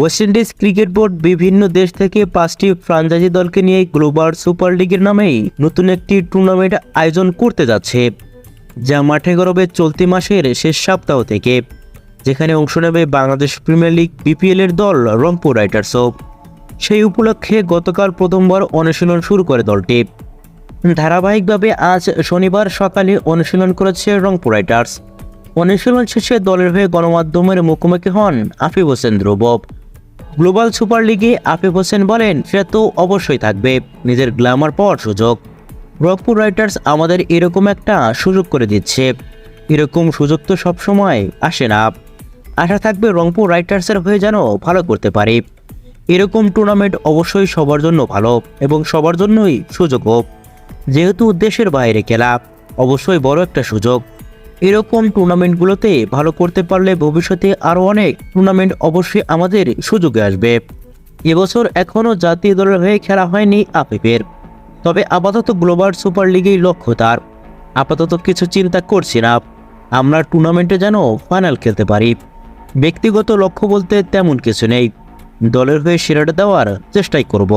West Indies cricket board বিভিন্ন দেশ থেকে পাঁচটি ফ্রাঞ্চাইজি দলকে নিয়ে গ্লোবাল সুপার লিগের নামেই নতুন একটি টুর্নামেন্ট আয়োজন করতে যাচ্ছে, যা মাঠে গরবে চলতি মাসের শেষ সপ্তাহ থেকে, যেখানে অংশ নেবে বাংলাদেশ প্রিমিয়ার লিগ বিপিএল এর দল রংপুর রাইটার্সও সেই উপলক্ষে গতকাল প্রথমবার অনুশীলন শুরু করে দলটি। ধারাবাহিকভাবে আজ শনিবার সকালে অনুশীলন করেছে রংপুর রাইটার্স অনুশীলন শেষে দলের হয়ে গণমাধ্যমের মুখোমুখি হন আফিফ হোসেন ধ্রুব গ্লোবাল সুপার লিগে আফিফ হোসেন বলেন সেটা তো অবশ্যই থাকবে। নিজের গ্ল্যামার পাওয়ার সুযোগ। রংপুর রাইটার্স আমাদের এরকম একটা সুযোগ করে দিচ্ছে। এরকম সুযোগ তো সবসময় আসে না। আশা থাকবে রংপুর রাইটার্সের হয়ে যেন ভালো করতে পারি। এরকম টুর্নামেন্ট অবশ্যই সবার জন্য ভালো এবং সবার জন্যই সুযোগ হোক যেহেতু দেশের বাইরে খেলা, অবশ্যই বড় একটা সুযোগ। এরকম টুর্নামেন্টগুলোতে ভালো করতে পারলে ভবিষ্যতে আরও অনেক টুর্নামেন্ট অবশ্যই আমাদের সুযোগে আসবে। এবছর এখনও জাতীয় দলের হয়ে খেলা হয়নি আফিফের। তবে আপাতত গ্লোবাল সুপার লিগেই লক্ষ্য তার। আপাতত কিছু চিন্তা করছি না। আমরা টুর্নামেন্টে যেন ফাইনাল খেলতে পারি। ব্যক্তিগত লক্ষ্য বলতে তেমন কিছু নেই। দলের হয়ে সেরাটা দেওয়ার চেষ্টাই করব।